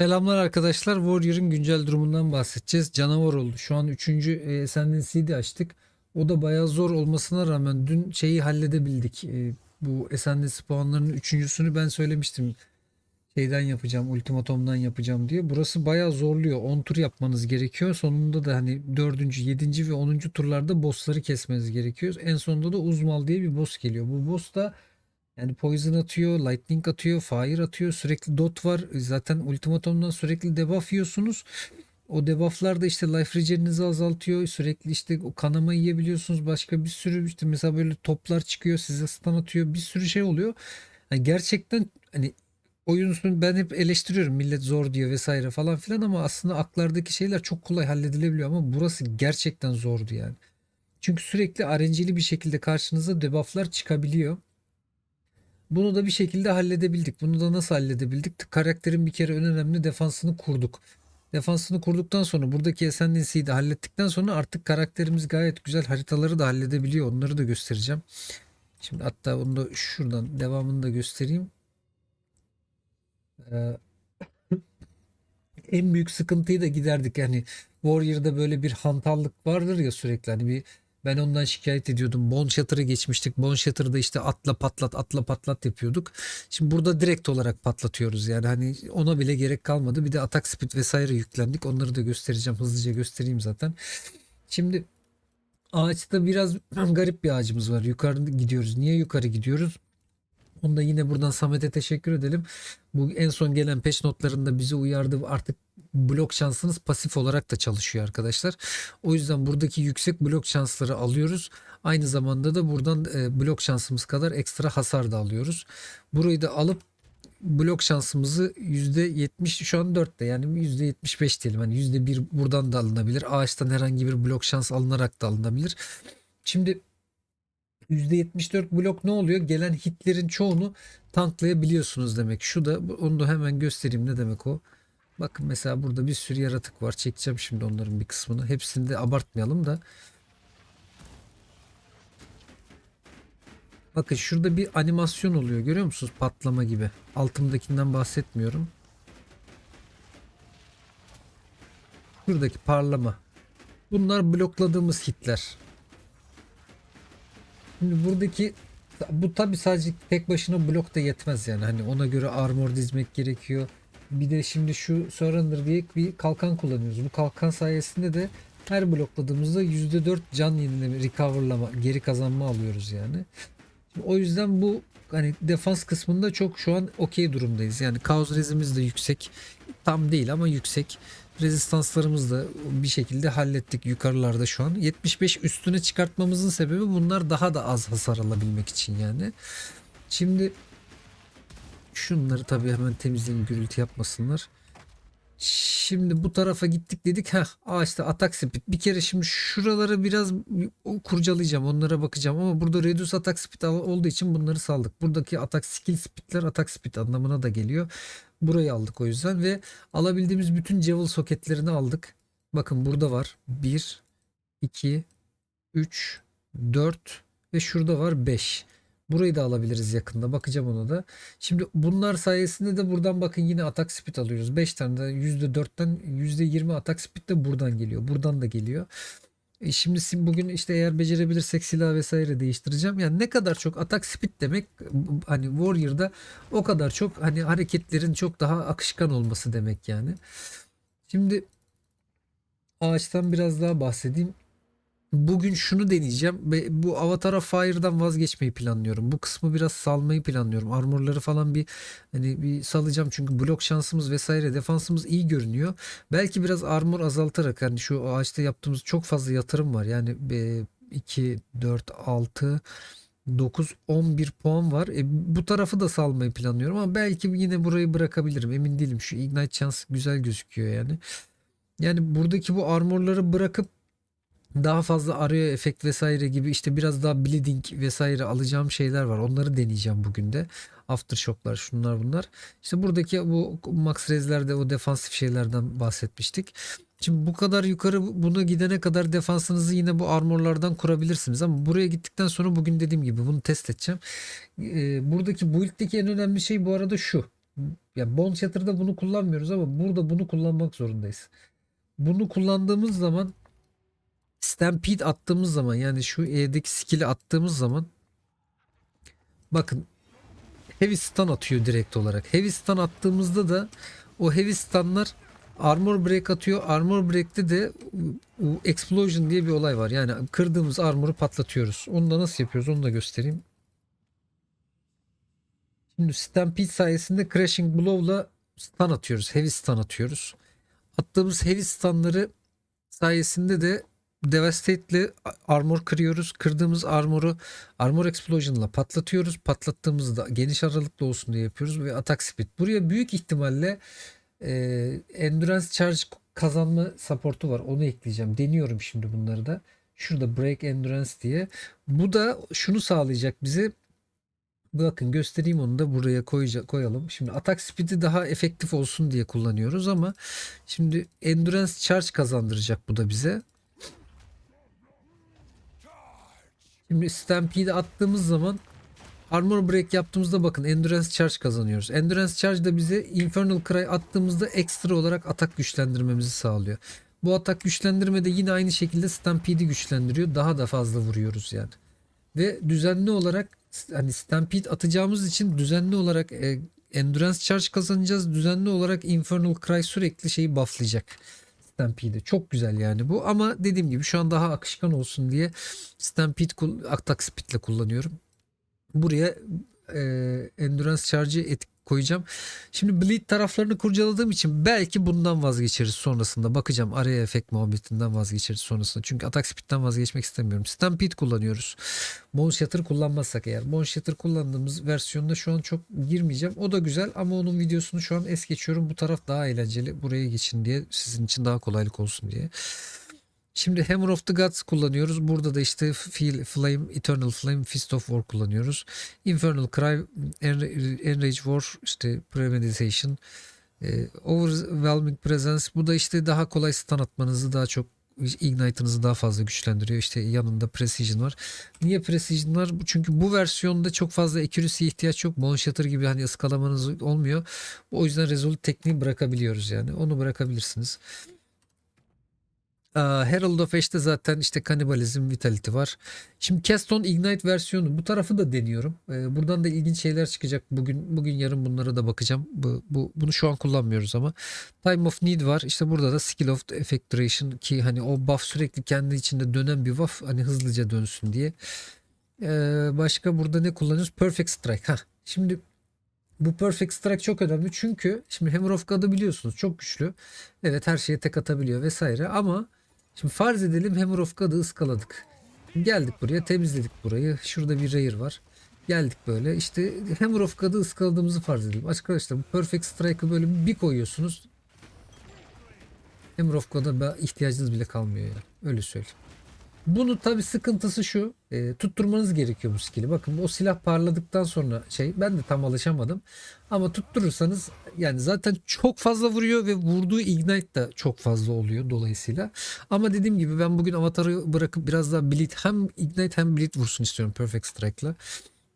Selamlar arkadaşlar. Warrior'ın güncel durumundan bahsedeceğiz. Canavar oldu. Şu an 3. E, Ascendancy'yi açtık. O da bayağı zor olmasına rağmen dün şeyi halledebildik. E, bu Ascendancy puanlarının üçüncüsünü ben söylemiştim. Şeyden yapacağım, ultimatomdan yapacağım diye. Burası bayağı zorluyor. 10 tur yapmanız gerekiyor. Sonunda da hani 4. 7. ve 10. turlarda bossları kesmeniz gerekiyor. En sonunda da Uzmal diye bir boss geliyor. Bu boss da yani poison atıyor, lightning atıyor, fire atıyor. Sürekli dot var. Zaten ultimatomdan sürekli debuff yiyorsunuz. O debufflar da işte life regeninizi azaltıyor. Sürekli işte o kanama yiyebiliyorsunuz. Başka bir sürü işte mesela böyle toplar çıkıyor size stun atıyor. Bir sürü şey oluyor. Yani gerçekten hani oyunun ben hep eleştiriyorum millet zor diyor vesaire falan filan ama aslında aklardaki şeyler çok kolay halledilebiliyor ama burası gerçekten zordu yani. Çünkü sürekli RNG'li bir şekilde karşınıza debufflar çıkabiliyor. Bunu da bir şekilde halledebildik. Bunu da nasıl halledebildik? Karakterin bir kere en önemli defansını kurduk. Defansını kurduktan sonra buradaki Ascendancy'yi de hallettikten sonra artık karakterimiz gayet güzel haritaları da halledebiliyor. Onları da göstereceğim. Şimdi hatta onu da şuradan devamını da göstereyim. Ee, en büyük sıkıntıyı da giderdik. Yani Warrior'da böyle bir hantallık vardır ya sürekli. Hani bir ben ondan şikayet ediyordum. Bone Shatter'ı geçmiştik. Bone Shatter'da işte atla patlat atla patlat yapıyorduk. Şimdi burada direkt olarak patlatıyoruz. Yani hani ona bile gerek kalmadı. Bir de atak speed vesaire yüklendik. Onları da göstereceğim. Hızlıca göstereyim zaten. Şimdi ağaçta biraz garip bir ağacımız var. Yukarı gidiyoruz. Niye yukarı gidiyoruz? Onu da yine buradan Samet'e teşekkür edelim. Bu en son gelen peş notlarında bizi uyardı. Artık blok şansınız pasif olarak da çalışıyor arkadaşlar. O yüzden buradaki yüksek blok şansları alıyoruz. Aynı zamanda da buradan e, blok şansımız kadar ekstra hasar da alıyoruz. Burayı da alıp blok şansımızı %70 şu an 4'te yani %75 diyelim. Hani %1 buradan da alınabilir. Ağaçtan herhangi bir blok şans alınarak da alınabilir. Şimdi %74 blok ne oluyor? Gelen hitlerin çoğunu tanklayabiliyorsunuz demek. Şu da onu da hemen göstereyim ne demek o. Bakın mesela burada bir sürü yaratık var. Çekeceğim şimdi onların bir kısmını. Hepsini de abartmayalım da. Bakın şurada bir animasyon oluyor. Görüyor musunuz? Patlama gibi. Altımdakinden bahsetmiyorum. Şuradaki parlama. Bunlar blokladığımız hitler. Şimdi buradaki bu tabi sadece tek başına blok da yetmez yani. Hani ona göre armor dizmek gerekiyor. Bir de şimdi şu Surrender diye bir kalkan kullanıyoruz. Bu kalkan sayesinde de her blokladığımızda %4 can yenileme, recoverlama, geri kazanma alıyoruz yani. Şimdi o yüzden bu hani defans kısmında çok şu an okey durumdayız. Yani kaos rezimiz de yüksek. Tam değil ama yüksek. Rezistanslarımızı da bir şekilde hallettik yukarılarda şu an. 75 üstüne çıkartmamızın sebebi bunlar daha da az hasar alabilmek için yani. Şimdi Şunları tabii hemen temizleyin gürültü yapmasınlar. Şimdi bu tarafa gittik dedik. ha ağaçta atak speed. Bir kere şimdi şuraları biraz kurcalayacağım. Onlara bakacağım ama burada reduce atak speed olduğu için bunları saldık. Buradaki atak skill speedler atak speed anlamına da geliyor. Burayı aldık o yüzden ve alabildiğimiz bütün Jewel soketlerini aldık. Bakın burada var. 1 2 3 4 ve şurada var 5. Burayı da alabiliriz yakında. Bakacağım ona da. Şimdi bunlar sayesinde de buradan bakın yine atak speed alıyoruz. 5 tane de %4'ten %20 atak speed de buradan geliyor. Buradan da geliyor. E şimdi bugün işte eğer becerebilirsek silah vesaire değiştireceğim. Yani ne kadar çok atak speed demek hani Warrior'da o kadar çok hani hareketlerin çok daha akışkan olması demek yani. Şimdi ağaçtan biraz daha bahsedeyim bugün şunu deneyeceğim bu Avatar Fire'dan vazgeçmeyi planlıyorum. Bu kısmı biraz salmayı planlıyorum. Armorları falan bir hani bir salacağım çünkü blok şansımız vesaire defansımız iyi görünüyor. Belki biraz armor azaltarak hani şu ağaçta yaptığımız çok fazla yatırım var. Yani 2 4 6 9 11 puan var. E, bu tarafı da salmayı planlıyorum ama belki yine burayı bırakabilirim. Emin değilim. Şu ignite chance güzel gözüküyor yani. Yani buradaki bu armorları bırakıp daha fazla araya efekt vesaire gibi işte biraz daha bleeding vesaire alacağım şeyler var. Onları deneyeceğim bugün de. Aftershock'lar şunlar bunlar. İşte buradaki bu max rezlerde o defansif şeylerden bahsetmiştik. Şimdi bu kadar yukarı buna gidene kadar defansınızı yine bu armorlardan kurabilirsiniz ama buraya gittikten sonra bugün dediğim gibi bunu test edeceğim. Ee, buradaki build'deki en önemli şey bu arada şu. Ya Bone Shatter'da bunu kullanmıyoruz ama burada bunu kullanmak zorundayız. Bunu kullandığımız zaman Stampede attığımız zaman yani şu E'deki skill'i attığımız zaman bakın Heavy stun atıyor direkt olarak. Heavy stun attığımızda da o heavy stunlar armor break atıyor. Armor break'te de explosion diye bir olay var. Yani kırdığımız armoru patlatıyoruz. Onu da nasıl yapıyoruz onu da göstereyim. Şimdi Stampede sayesinde Crashing Blow'la stun atıyoruz. Heavy stun atıyoruz. Attığımız heavy stunları sayesinde de Devastate'le armor kırıyoruz. Kırdığımız armoru Armor Explosion'la patlatıyoruz. Patlattığımızda geniş aralıklı olsun diye yapıyoruz ve atak speed. Buraya büyük ihtimalle e, Endurance Charge kazanma support'u var. Onu ekleyeceğim. Deniyorum şimdi bunları da. Şurada Break Endurance diye. Bu da şunu sağlayacak bize. Bakın göstereyim onu da buraya koyacak, koyalım. Şimdi atak speed'i daha efektif olsun diye kullanıyoruz ama şimdi Endurance Charge kazandıracak bu da bize. Şimdi Stampede'i attığımız zaman Armor Break yaptığımızda bakın Endurance Charge kazanıyoruz. Endurance Charge da bize Infernal Cry attığımızda ekstra olarak atak güçlendirmemizi sağlıyor. Bu atak güçlendirme de yine aynı şekilde Stampede'i güçlendiriyor. Daha da fazla vuruyoruz yani. Ve düzenli olarak hani Stampede atacağımız için düzenli olarak e, Endurance Charge kazanacağız. Düzenli olarak Infernal Cry sürekli şeyi bufflayacak. Stampede'i. Çok güzel yani bu ama dediğim gibi şu an daha akışkan olsun diye Stampede atak speed'le kullanıyorum. Buraya e, Endurance Charge'ı koyacağım. Şimdi Bleed taraflarını kurcaladığım için belki bundan vazgeçeriz sonrasında. Bakacağım araya efekt muhabbetinden vazgeçeriz sonrasında. Çünkü atak speed'den vazgeçmek istemiyorum. Stampede kullanıyoruz. Bone Shatter kullanmazsak eğer. Bone Shatter kullandığımız versiyonda şu an çok girmeyeceğim. O da güzel ama onun videosunu şu an es geçiyorum. Bu taraf daha eğlenceli. Buraya geçin diye sizin için daha kolaylık olsun diye. Şimdi Hammer of the Gods kullanıyoruz. Burada da işte Feel, Flame, Eternal Flame, Fist of War kullanıyoruz. Infernal Cry, Enra- Enrage War, işte Premeditation, e, Overwhelming Presence. Bu da işte daha kolay stun atmanızı daha çok Ignite'ınızı daha fazla güçlendiriyor. İşte yanında Precision var. Niye Precision var? Çünkü bu versiyonda çok fazla accuracy'ye ihtiyaç yok. Bone Shatter gibi hani ıskalamanız olmuyor. O yüzden Resolute tekniği bırakabiliyoruz yani. Onu bırakabilirsiniz. Herald of Ash'te zaten işte kanibalizm, vitality var. Şimdi Keston Ignite versiyonu bu tarafı da deniyorum. Ee, buradan da ilginç şeyler çıkacak. Bugün bugün yarın bunlara da bakacağım. Bu, bu bunu şu an kullanmıyoruz ama. Time of Need var. İşte burada da Skill of Effect Duration ki hani o buff sürekli kendi içinde dönen bir buff hani hızlıca dönsün diye. Ee, başka burada ne kullanıyoruz? Perfect Strike. Ha. Şimdi bu Perfect Strike çok önemli çünkü şimdi Hammer of God'ı biliyorsunuz çok güçlü. Evet her şeye tek atabiliyor vesaire ama Şimdi farz edelim Hammer of ıskaladık. Geldik buraya temizledik burayı. Şurada bir rare var. Geldik böyle işte Hammer of ıskaladığımızı farz edelim. Arkadaşlar bu Perfect Strike'ı böyle bir koyuyorsunuz. Hammer of ihtiyacınız bile kalmıyor yani. Öyle söyleyeyim. Bunu tabi sıkıntısı şu. e, tutturmanız gerekiyor bu skill'i. Bakın o silah parladıktan sonra şey ben de tam alışamadım. Ama tutturursanız yani zaten çok fazla vuruyor ve vurduğu ignite da çok fazla oluyor dolayısıyla. Ama dediğim gibi ben bugün avatarı bırakıp biraz daha bleed hem ignite hem bleed vursun istiyorum perfect strike'la.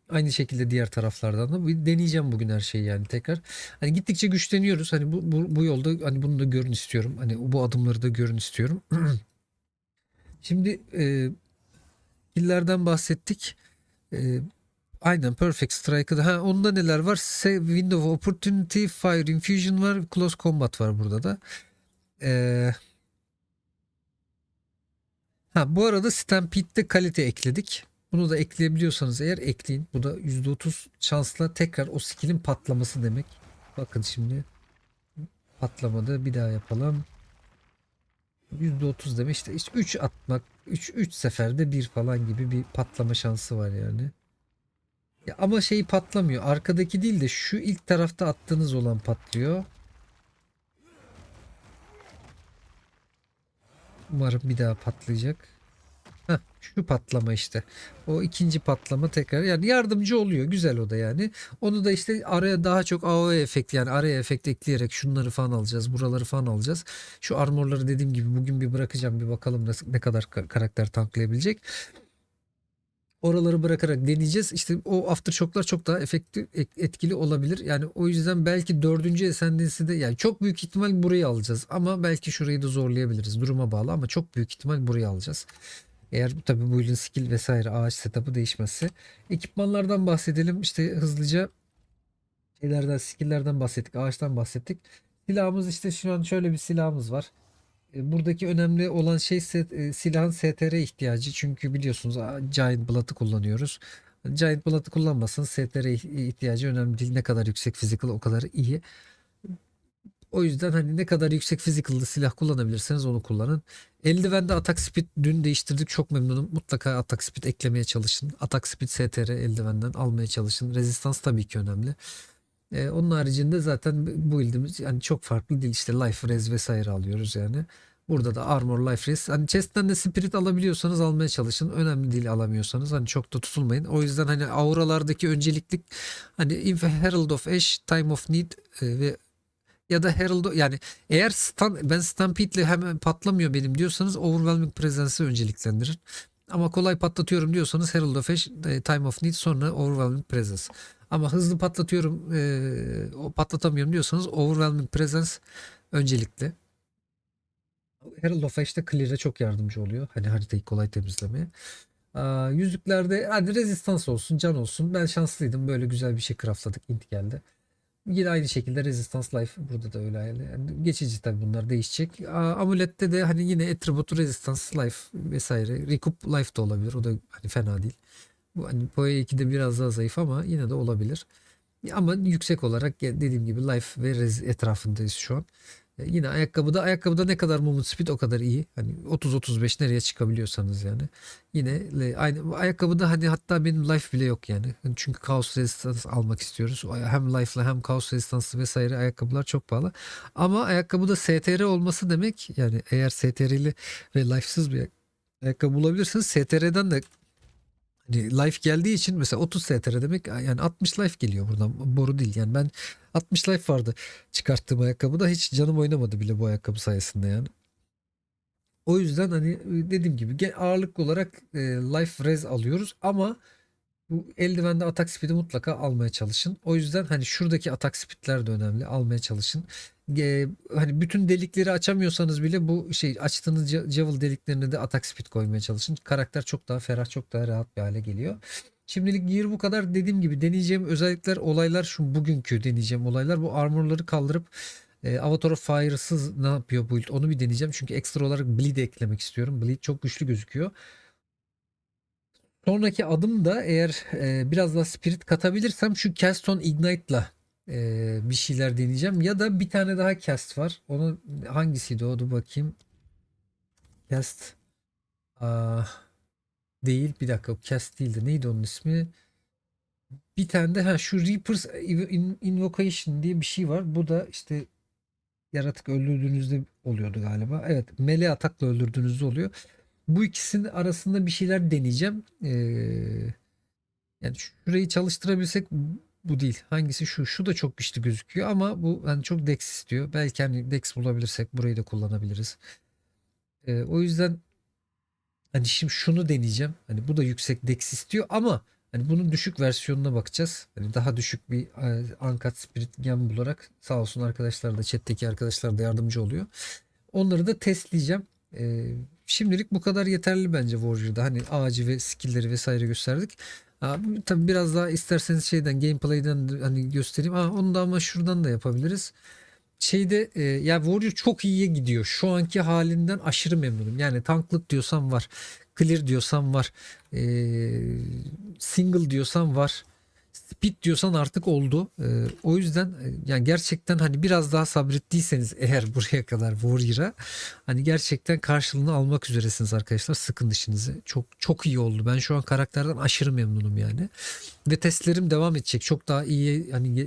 Aynı şekilde diğer taraflardan da deneyeceğim bugün her şeyi yani tekrar. Hani gittikçe güçleniyoruz. Hani bu, bu, bu yolda hani bunu da görün istiyorum. Hani bu adımları da görün istiyorum. Şimdi e, killerden bahsettik. E, aynen Perfect Strike'da. Ha onda neler var? Se- Window Opportunity, Fire Infusion var, Close Combat var burada da. E, ha bu arada Stampede'de kalite ekledik. Bunu da ekleyebiliyorsanız eğer ekleyin. Bu da %30 şansla tekrar o skill'in patlaması demek. Bakın şimdi patlamadı. Bir daha yapalım. %30 demek işte, işte 3 atmak 3 3 seferde bir falan gibi bir patlama şansı var yani. Ya ama şey patlamıyor. Arkadaki değil de şu ilk tarafta attığınız olan patlıyor. Umarım bir daha patlayacak. Şu patlama işte. O ikinci patlama tekrar yani yardımcı oluyor. Güzel o da yani. Onu da işte araya daha çok AOE efekt yani araya efekt ekleyerek şunları falan alacağız. Buraları falan alacağız. Şu armorları dediğim gibi bugün bir bırakacağım bir bakalım nasıl, ne kadar ka- karakter tanklayabilecek. oraları bırakarak deneyeceğiz. İşte o aftershock'lar çok daha efektif ek- etkili olabilir. Yani o yüzden belki dördüncü Ascendancy'de yani çok büyük ihtimal burayı alacağız. Ama belki şurayı da zorlayabiliriz. Duruma bağlı ama çok büyük ihtimal burayı alacağız. Eğer tabii bu yılın skill vesaire ağaç setup'ı değişmezse. Ekipmanlardan bahsedelim. İşte hızlıca şeylerden, skill'lerden bahsettik. Ağaçtan bahsettik. Silahımız işte şu an şöyle bir silahımız var. E, Buradaki önemli olan şey e, silahın STR ihtiyacı. Çünkü biliyorsunuz Giant Blood'ı kullanıyoruz. Giant Blood'ı kullanmasanız STR ih- ihtiyacı önemli değil. Ne kadar yüksek physical o kadar iyi. O yüzden hani ne kadar yüksek physical'lı silah kullanabilirseniz onu kullanın. Eldivende atak speed dün değiştirdik çok memnunum. Mutlaka atak speed eklemeye çalışın. Atak speed STR eldivenden almaya çalışın. Rezistans tabii ki önemli. Ee, onun haricinde zaten bu build'imiz yani çok farklı değil. İşte life res vesaire alıyoruz yani. Burada da armor life res. Hani chest'ten de spirit alabiliyorsanız almaya çalışın. Önemli değil alamıyorsanız. Hani çok da tutulmayın. O yüzden hani auralardaki önceliklik hani Inf Herald of Ash, Time of Need e, ve ya da Herald yani eğer stun, ben Stampede'le hemen patlamıyor benim diyorsanız Overwhelming Presence'ı önceliklendirin. Ama kolay patlatıyorum diyorsanız Herald of Ash, e, Time of Need sonra Overwhelming Presence. Ama hızlı patlatıyorum e, patlatamıyorum diyorsanız Overwhelming Presence öncelikli. Herald of Ash de Clear'e çok yardımcı oluyor. Hani haritayı kolay temizlemeye. Aa, yüzüklerde hadi rezistans olsun, can olsun. Ben şanslıydım. Böyle güzel bir şey craftladık. Int geldi. Yine aynı şekilde Resistance Life burada da öyle yani. Geçici tabii bunlar değişecek. Amulette de hani yine Attribute Resistance Life vesaire. Recoup Life da olabilir. O da hani fena değil. Bu hani Poe 2'de biraz daha zayıf ama yine de olabilir. Ama yüksek olarak dediğim gibi Life ve Rez etrafındayız şu an. E, Yine ayakkabıda ayakkabıda ne kadar movement speed o kadar iyi. Hani 30-35 nereye çıkabiliyorsanız yani. Yine aynı ayakkabıda hani hatta benim life bile yok yani. Hani Çünkü Chaos Resistance almak istiyoruz. Hem life'la hem Chaos Resistance vesaire ayakkabılar çok pahalı. Ama ayakkabıda STR olması demek yani eğer STR'li ve life'sız bir ayakkabı bulabilirseniz STR'den de Hani life geldiği için mesela 30 STR demek yani 60 life geliyor buradan boru değil yani ben 60 life vardı çıkarttığım ayakkabıda hiç canım oynamadı bile bu ayakkabı sayesinde yani. O yüzden hani dediğim gibi ağırlıklı olarak e, life res alıyoruz ama bu eldivende atak speed'i mutlaka almaya çalışın. O yüzden hani şuradaki atak speed'ler de önemli. Almaya çalışın. Ge- hani bütün delikleri açamıyorsanız bile bu şey açtığınız javel deliklerine de atak speed koymaya çalışın. Karakter çok daha ferah, çok daha rahat bir hale geliyor. Şimdilik gear bu kadar. Dediğim gibi deneyeceğim özellikler, olaylar şu bugünkü deneyeceğim olaylar. Bu armorları kaldırıp e, Avatar of Fire'sız ne yapıyor build onu bir deneyeceğim. Çünkü ekstra olarak Bleed eklemek istiyorum. Bleed çok güçlü gözüküyor. Sonraki adım da eğer e, biraz daha spirit katabilirsem şu Cast on Ignite'la e, bir şeyler deneyeceğim. Ya da bir tane daha cast var. Onu hangisiydi o? Dur bakayım. Cast Aa, değil. Bir dakika o cast değildi. Neydi onun ismi? Bir tane de ha, şu Reaper's In- Invocation diye bir şey var. Bu da işte yaratık öldürdüğünüzde oluyordu galiba. Evet melee atakla öldürdüğünüzde oluyor. Bu ikisinin arasında bir şeyler deneyeceğim. Ee, yani şurayı çalıştırabilsek bu değil. Hangisi şu? Şu da çok güçlü gözüküyor ama bu hani çok dex istiyor. Belki hani dex bulabilirsek burayı da kullanabiliriz. Ee, o yüzden hani şimdi şunu deneyeceğim. Hani bu da yüksek dex istiyor ama hani bunun düşük versiyonuna bakacağız. Hani daha düşük bir e, Uncut Spirit Gem bularak sağ olsun arkadaşlar da chat'teki arkadaşlar da yardımcı oluyor. Onları da testleyeceğim. Ee, şimdilik bu kadar yeterli bence Warrior'da. Hani ağacı ve skill'leri vesaire gösterdik. Abi, tabii biraz daha isterseniz şeyden gameplay'den de hani göstereyim. Aa, onu da ama şuradan da yapabiliriz. Şeyde e, ya Warrior çok iyiye gidiyor. Şu anki halinden aşırı memnunum. Yani tanklık diyorsam var. Clear diyorsam var. E, single diyorsam var. Speed diyorsan artık oldu. E, o yüzden e, yani gerçekten hani biraz daha sabrettiyseniz eğer buraya kadar Warrior'a hani gerçekten karşılığını almak üzeresiniz arkadaşlar. Sıkın dişinizi. Çok çok iyi oldu. Ben şu an karakterden aşırı memnunum yani. Ve testlerim devam edecek. Çok daha iyi hani e,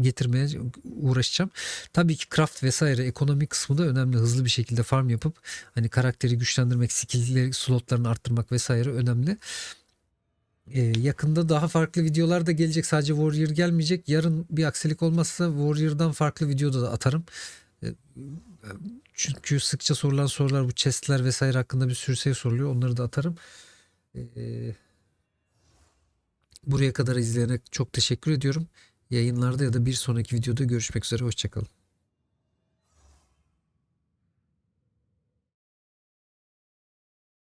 getirmeye uğraşacağım. Tabii ki craft vesaire ekonomik kısmı da önemli. Hızlı bir şekilde farm yapıp hani karakteri güçlendirmek, skill'leri, slotlarını arttırmak vesaire önemli. Ee, yakında daha farklı videolar da gelecek. Sadece Warrior gelmeyecek. Yarın bir aksilik olmazsa Warrior'dan farklı videoda da atarım. Ee, çünkü sıkça sorulan sorular bu chestler vesaire hakkında bir sürü şey soruluyor. Onları da atarım. Ee, Buraya kadar izleyene çok teşekkür ediyorum. Yayınlarda ya da bir sonraki videoda görüşmek üzere. Hoşçakalın.